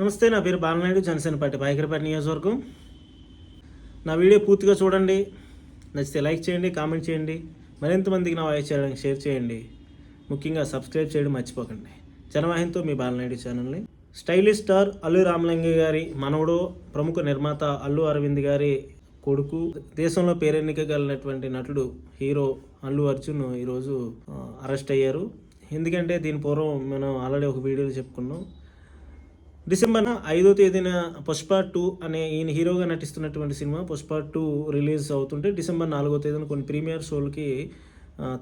నమస్తే నా పేరు బాలనాయుడు జనసేన పార్టీ పాయకరపేట నియోజకవర్గం. నా వీడియో పూర్తిగా చూడండి నచ్చితే లైక్ చేయండి కామెంట్ చేయండి మరింత మందికి నా వాయిస్ చేయడానికి షేర్ చేయండి. ముఖ్యంగా సబ్స్క్రైబ్ చేయడం మర్చిపోకండి. జనవాహినితో మీ బాలనాయుడు ఛానల్ని. స్టైలిష్ స్టార్ అల్లు రామలింగ గారి మనవడు ప్రముఖ నిర్మాత అల్లు అరవింద్ గారి కొడుకు. దేశంలో పేరెన్నికగలిగినటువంటి నటుడు హీరో అల్లు అర్జున్ ఈరోజు అరెస్ట్ అయ్యారు. ఎందుకంటే దీని పూర్వం మనం ఆల్రెడీ ఒక వీడియోలో చెప్పుకున్నాం. డిసెంబర్ ఐదో తేదీన పుష్ప టూ అనే ఈయన హీరోగా నటిస్తున్నటువంటి సినిమా పుష్ప టూ రిలీజ్ అవుతుంటే డిసెంబర్ నాలుగో తేదీన కొన్ని ప్రీమియర్ షోలకి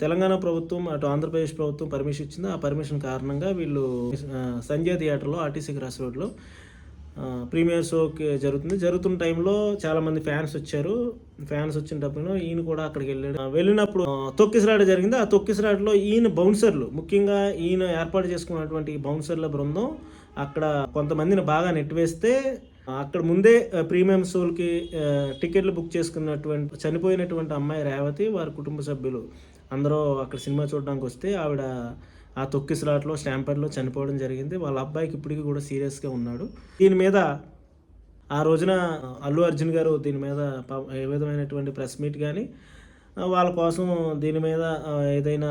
తెలంగాణ ప్రభుత్వం అటు ఆంధ్రప్రదేశ్ ప్రభుత్వం పర్మిషన్ ఇచ్చింది. ఆ పర్మిషన్ కారణంగా వీళ్ళు సంజయ్ థియేటర్లో ఆర్టీసీ క్రాస్ రోడ్లో ప్రీమియర్ షోకి జరుగుతుంది. జరుగుతున్న టైంలో చాలామంది ఫ్యాన్స్ వచ్చారు. ఫ్యాన్స్ వచ్చినప్పుడు ఈయన కూడా అక్కడికి వెళ్ళాడు. వెళ్ళినప్పుడు ఆ, తొక్కిసలాట జరిగింది. ఆ తొక్కిసలాటలో ఈయన బౌన్సర్లు ముఖ్యంగా ఈయన ఏర్పాటు చేసుకున్నటువంటి బౌన్సర్ల బృందం అక్కడ కొంతమందిని బాగా నెట్టివేస్తే అక్కడ ముందే ప్రీమియం సోల్కి టికెట్లు బుక్ చేసుకున్నటువంటి చనిపోయినటువంటి అమ్మాయి రేవతి వారి కుటుంబ సభ్యులు అందరూ అక్కడ సినిమా చూడడానికి వస్తే ఆవిడ ఆ తొక్కిసలాట్లో స్టాంపర్లో చనిపోవడం జరిగింది. వాళ్ళ అబ్బాయికి ఇప్పటికీ కూడా సీరియస్గా ఉన్నాడు. దీని మీద ఆ రోజున అల్లు అర్జున్ గారు దీని మీద ఏ విధమైనటువంటి ప్రెస్ మీట్ కానీ వాళ్ళ కోసం దీని మీద ఏదైనా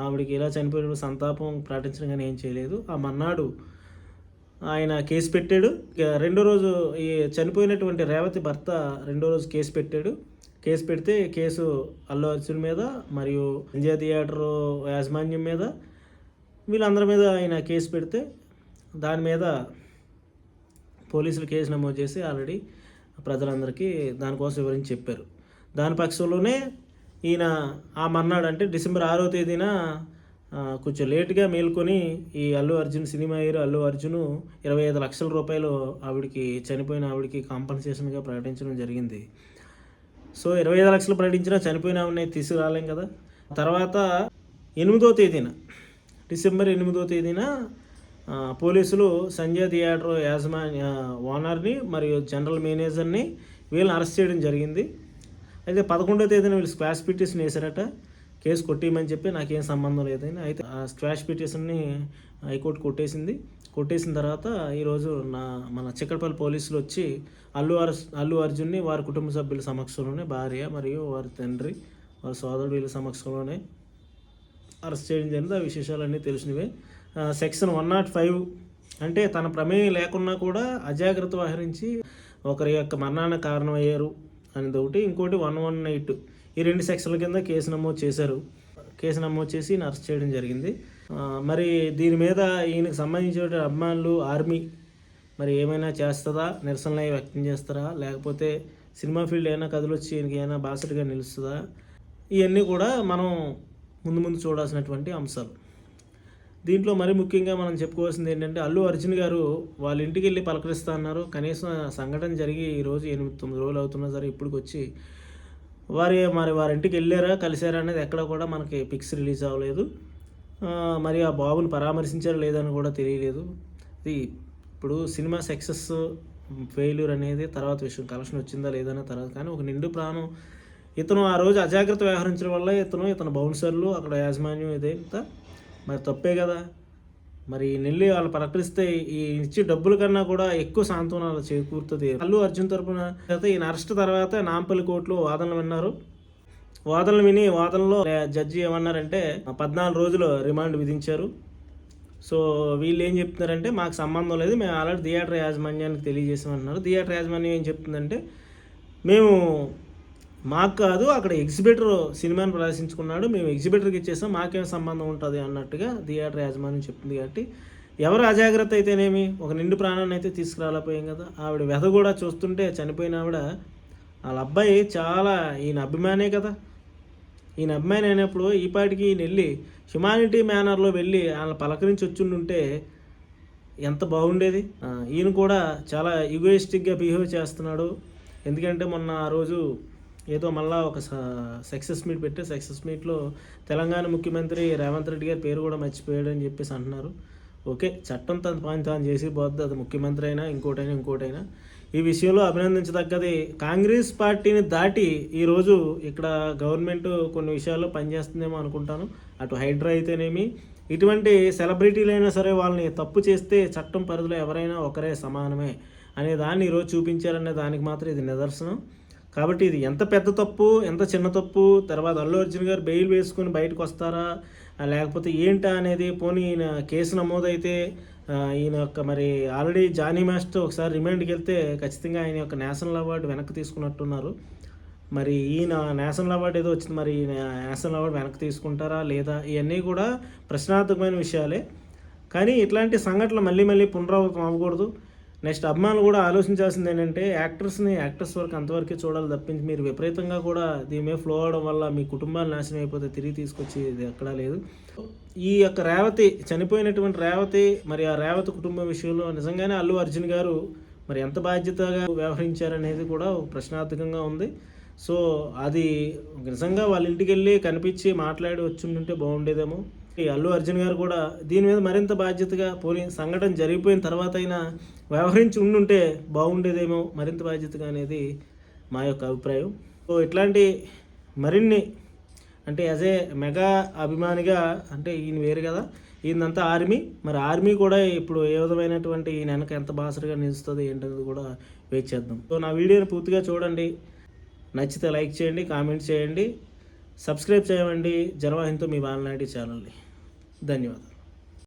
ఆవిడకి ఇలా చనిపోయిన సంతాపం ప్రకటించడం కానీ ఏం చేయలేదు. ఆ మన్నాడు ఆయన కేసు పెట్టాడు. రెండో రోజు ఈ చనిపోయినటువంటి రేవతి భర్త రెండో రోజు కేసు పెట్టాడు. కేసు పెడితే కేసు అల్లు అర్జున్ మీద మరియు సంజయ్ థియేటర్ యాజమాన్యం మీద వీళ్ళందరి మీద ఆయన కేసు పెడితే దాని మీద పోలీసులు కేసు నమోదు చేసి ఆల్రెడీ ప్రజలందరికీ దానికోసం వివరించి చెప్పారు. దాని పక్షంలోనే ఈయన ఆ మర్నాడు అంటే డిసెంబర్ ఆరో తేదీన కొంచెం లేట్గా మేల్కొని ఈ అల్లు అర్జున్ సినిమా హీరో అల్లు అర్జున్ ఇరవై ఐదు లక్షల రూపాయలు ఆవిడకి చనిపోయిన ఆవిడకి కాంపన్సేషన్గా ప్రకటించడం జరిగింది. సో ఇరవై ఐదు లక్షలు ప్రకటించినా చనిపోయిన ఆవిడని తీసుకురాలేం కదా. తర్వాత ఎనిమిదో తేదీన డిసెంబర్ ఎనిమిదో తేదీన పోలీసులు సంజయ్ థియేటర్ యాజమాన్య ఓనర్ని మరియు జనరల్ మేనేజర్ని వీళ్ళని అరెస్ట్ చేయడం జరిగింది. అయితే పదకొండో తేదీన వీళ్ళు స్క్వాష్ పిటిషన్ వేశారట. కేసు కొట్టేయమని చెప్పి నాకేం సంబంధం లేదని అయితే ఆ స్క్వాష్ పిటిషన్ని హైకోర్టు కొట్టేసింది. కొట్టేసిన తర్వాత ఈరోజు నా మన చిక్కడపల్లి పోలీసులు వచ్చి అల్లు అర్ అల్లు అర్జున్ని వారి కుటుంబ సభ్యుల సమక్షంలోనే భార్య మరియు వారి తండ్రి వారి సోదరుడు వీళ్ళ సమక్షంలోనే అరెస్ట్ చేయడం జరిగింది. ఆ విశేషాలన్నీ తెలిసినవే. సెక్షన్ వన్ నాట్ ఫైవ్ అంటే తన ప్రమేయం లేకున్నా కూడా అజాగ్రత్త వహరించి ఒకరి యొక్క మరణానికి కారణమయ్యారు. అనేది ఒకటి ఇంకోటి వన్ వన్ ఎయిట్. ఈ రెండు సెక్షన్ల కింద కేసు నమోదు చేశారు. కేసు నమోదు చేసి అరెస్ట్ చేయడం జరిగింది. మరి దీని మీద ఈయనకు సంబంధించిన అభిమానులు ఆర్మీ మరి ఏమైనా చేస్తుందా? నిరసనలు వ్యక్తం చేస్తారా? లేకపోతే సినిమా ఫీల్డ్ ఏమైనా వచ్చి ఈయనకి ఏమైనా బాసటగా నిలుస్తుందా? ఇవన్నీ కూడా మనం ముందు ముందు చూడాల్సినటువంటి అంశాలు. దీంట్లో మరి ముఖ్యంగా మనం చెప్పుకోవాల్సింది ఏంటంటే అల్లు అర్జున్ గారు వాళ్ళ ఇంటికి వెళ్ళి పలకరిస్తా అన్నారు. కనీసం సంఘటన జరిగి ఈరోజు ఎనిమిది తొమ్మిది రోజులు అవుతున్నా సరే ఇప్పటికి వచ్చి వారి మరి వారి ఇంటికి వెళ్ళారా కలిసారా అనేది ఎక్కడ కూడా మనకి పిక్స్ రిలీజ్ అవ్వలేదు. మరి ఆ బాబుని పరామర్శించారా లేదని కూడా తెలియలేదు. ఇది ఇప్పుడు సినిమా సక్సెస్ ఫెయిల్యూర్ అనేది తర్వాత విషయం. కలెక్షన్ వచ్చిందా లేదన్న తర్వాత. కానీ ఒక నిండు ప్రాణం. ఇతను ఆ రోజు అజాగ్రత్త వ్యవహరించడం వల్ల ఇతను ఇతను బౌన్సర్లు అక్కడ యాజమాన్యం ఇదంతా మరి తప్పే కదా. మరి నెల్లి వాళ్ళు ప్రకటిస్తే ఈ ఇచ్చే డబ్బుల కన్నా కూడా ఎక్కువ సాంత్వనాలు చేకూరుతుంది. అల్లు అర్జున్ తరపున తర్వాత ఈయన అరెస్ట్ తర్వాత నాంపల్లి కోర్టులో వాదనలు విన్నారు. వాదనలు విని వాదనలో జడ్జి ఏమన్నారంటే పద్నాలుగు రోజులు రిమాండ్ విధించారు. సో వీళ్ళు ఏం చెప్తున్నారంటే మాకు సంబంధం లేదు మేము ఆల్రెడీ థియేటర్ యాజమాన్యానికి తెలియజేసామన్నారు. థియేటర్ యాజమాన్యం ఏం చెప్తుందంటే మేము మాకు కాదు అక్కడ ఎగ్జిబిటర్ సినిమాని ప్రదర్శించుకున్నాడు. మేము ఎగ్జిబిటర్కి ఇచ్చేసాం. మాకేం సంబంధం ఉంటుంది అన్నట్టుగా థియేటర్ యాజమాన్యం చెప్తుంది కాబట్టి ఎవరు అజాగ్రత్త అయితేనేమి ఒక నిండు ప్రాణాన్ని అయితే తీసుకురాలపోయాం కదా. ఆవిడ వెధ కూడా చూస్తుంటే చనిపోయిన ఆవిడ వాళ్ళ అబ్బాయి చాలా ఈయన అభిమానే కదా. ఈయన అభిమాని అయినప్పుడు ఈ పాటికి ఈయన వెళ్ళి హ్యుమానిటీ మేనర్లో వెళ్ళి వాళ్ళని పలకరించి వచ్చిండుంటే ఎంత బాగుండేది. ఈయన కూడా చాలా ఈగోయిస్టిక్గా బిహేవ్ చేస్తున్నాడు. ఎందుకంటే మొన్న ఆ రోజు ఏదో మళ్ళీ ఒక సక్సెస్ మీట్ పెట్టి సక్సెస్ మీట్లో తెలంగాణ ముఖ్యమంత్రి రేవంత్ రెడ్డి గారి పేరు కూడా మర్చిపోయాడు అని చెప్పేసి అంటున్నారు. ఓకే చట్టం తన పని తాను చేసి పోద్ది. అది ముఖ్యమంత్రి అయినా ఇంకోటైనా ఇంకోటైనా. ఈ విషయంలో అభినందించదగ్గది కాంగ్రెస్ పార్టీని దాటి ఈరోజు ఇక్కడ గవర్నమెంట్ కొన్ని విషయాల్లో పనిచేస్తుందేమో అనుకుంటాను. అటు హైడ్రా అయితేనేమి ఇటువంటి సెలబ్రిటీలైనా సరే వాళ్ళని తప్పు చేస్తే చట్టం పరిధిలో ఎవరైనా ఒకరే సమానమే అనే దాన్ని ఈరోజు చూపించారనే దానికి మాత్రం ఇది నిదర్శనం. కాబట్టి ఇది ఎంత పెద్ద తప్పు ఎంత చిన్న తప్పు? తర్వాత అల్లు అర్జున్ గారు బెయిల్ వేసుకుని బయటకు వస్తారా? లేకపోతే ఏంటా అనేది పోనీ ఈయన కేసు నమోదైతే ఈయన యొక్క మరి ఆల్రెడీ జానీ మాస్టర్ ఒకసారి రిమాండ్కి వెళ్తే ఖచ్చితంగా ఆయన యొక్క నేషనల్ అవార్డు వెనక్కి తీసుకున్నట్టున్నారు. మరి ఈయన నేషనల్ అవార్డు ఏదో వచ్చింది మరి ఈయన నేషనల్ అవార్డు వెనక్కి తీసుకుంటారా లేదా? ఇవన్నీ కూడా ప్రశ్నార్థకమైన విషయాలే. కానీ ఇట్లాంటి సంఘటనలు మళ్ళీ మళ్ళీ పునరావృతం అవ్వకూడదు. నెక్స్ట్ అభిమానులు కూడా ఆలోచించాల్సింది ఏంటంటే యాక్టర్స్ని యాక్టర్స్ వరకు అంతవరకే చూడాలి తప్పించి మీరు విపరీతంగా కూడా దీని మీద ఫ్లో అవడం వల్ల మీ కుటుంబాలు నాశనం అయిపోతే తిరిగి తీసుకొచ్చి ఇది ఎక్కడా లేదు. ఈ యొక్క రేవతి చనిపోయినటువంటి రేవతి మరి ఆ రేవతి కుటుంబం విషయంలో నిజంగానే అల్లు అర్జున్ గారు మరి ఎంత బాధ్యతగా వ్యవహరించారనేది కూడా ప్రశ్నార్థకంగా ఉంది. సో అది నిజంగా వాళ్ళ ఇంటికి వెళ్ళి కనిపించి మాట్లాడి వచ్చి ఉంటే బాగుండేదేమో. అల్లు అర్జున్ గారు కూడా దీని మీద మరింత బాధ్యతగా పోలీ సంఘటన జరిగిపోయిన తర్వాత అయినా వ్యవహరించి ఉండుంటే బాగుండేదేమో మరింత బాధ్యతగా అనేది మా యొక్క అభిప్రాయం. సో ఇట్లాంటి మరిన్ని అంటే యాజ్ ఏ మెగా అభిమానిగా అంటే ఈయన వేరు కదా ఈయనంతా ఆర్మీ. మరి ఆర్మీ కూడా ఇప్పుడు ఏ విధమైనటువంటి ఈయన వెనక ఎంత బాసరిగా నిలుస్తుంది ఏంటనేది కూడా వెయిట్ చేద్దాం. సో నా వీడియోని పూర్తిగా చూడండి. నచ్చితే లైక్ చేయండి కామెంట్ చేయండి. సబ్స్క్రైబ్ చేయండి జనవాహినితో మీ బాలనాటి ఛానల్ని. ధన్యవాదాలు